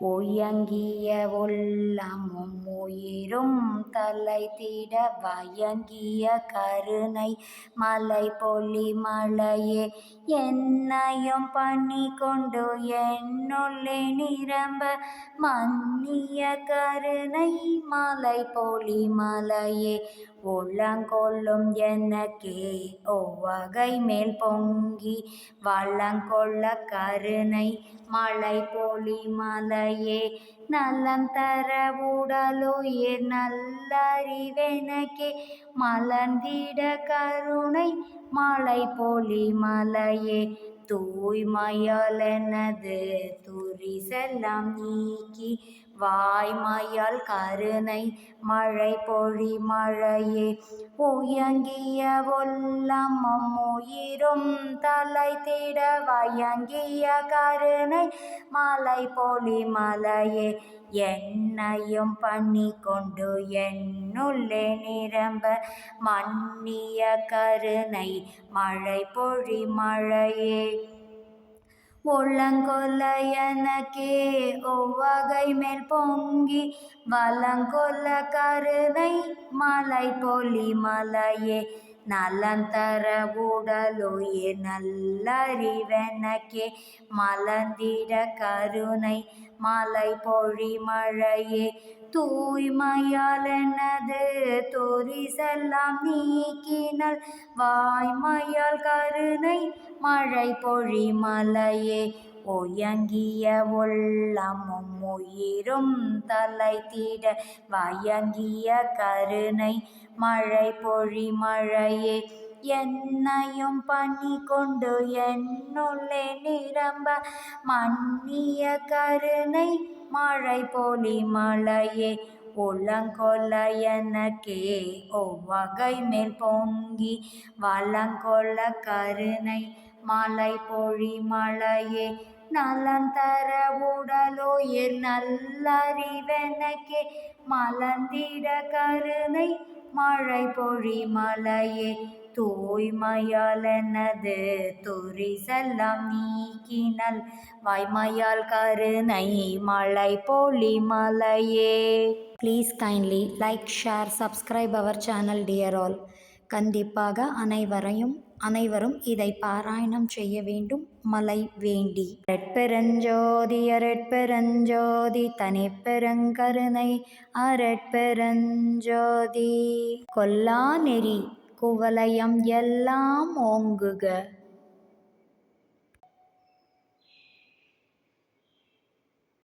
ஒயங்கிய உள்ளமும் உயிரும் தலை திட வயங்கிய கருணை மலை பொலி மலையே என்னையும் பண்ணி கொண்டு என்னுள்ளே நிரம்ப மன்னிய கருணை மலை பொலி மலையே. உள்ளங்கொள்ளும் எனக்கே ஒவ்வகை மேல் பொங்கி வள்ளங்கொள்ள கருணை மலை போலி மலையே நலம் தர உடலுயிர் நல்லறிவெனக்கே மலர்ந்திட கருணை மலை போலி மலையே தூய்மையால் தூய்மையாலெனது துரிசெல்லாம் நீக்கி வாய்மையால் கருணை மழை பொழி மழையே. உயங்கிய உள்ளமும் உயிரும் தலை திட வயங்கிய கருணை மலை பொழி மலையே. என்னையும் பண்ணி கொண்டு என்னுள்ளே நிரம்ப மன்னிய கருணை மழை பொழி மழையே. உள்ளங்கொல்ல எனக்கே ஒவ்வகை மேல் பொங்கி வளங்கொல்ல கருணை மலை பொலி மலையே நலந்தர உடலுயே நல்லறிவெனக்கே மலந்திட கருணை மலை பொழி மழையே தூய்மையாலனது தொரிசெல்லாம் நீக்கினல். வாய்மையால் கருணை மழை பொழி மலையே ஒயங்கிய உள்ளமும் உயிரும் தலை தீட. வயங்கிய கருணை மழை பொழி மழையே என்னையும் பண்ணி கொண்டு என்னுள்ளே நிரம்ப மன்னிய கருணை மழை போலி மலையே உள்ளங்கொள்ள எனக்கே ஒவ்வகை மேல் பொங்கி வளங்கொல்ல கருணை மலை பொழி மலையே நலந்தர உடலுயிர் நல்லறிவெனக்கே மலர்ந்திட கருணை மழை பொழி மலையே தூய்மையாலனது துரிசெல்லாம் நீக்கினல். வாய்மையால் கருணை மழை போலி மலையே. Please kindly like share subscribe our channel dear all கண்டிப்பாக அனைவரையும் அனைவரும் இதை பாராயணம் செய்ய வேண்டும் மலை வேண்டி. ரெட்பெருஞ்சோதி அரட்பெருஞ்சோதி தனிப்பெருங்கருணை அரட்பெருஞ்சோதி கொல்லா நெறி. குவலயம் எல்லாம் ஓங்குக.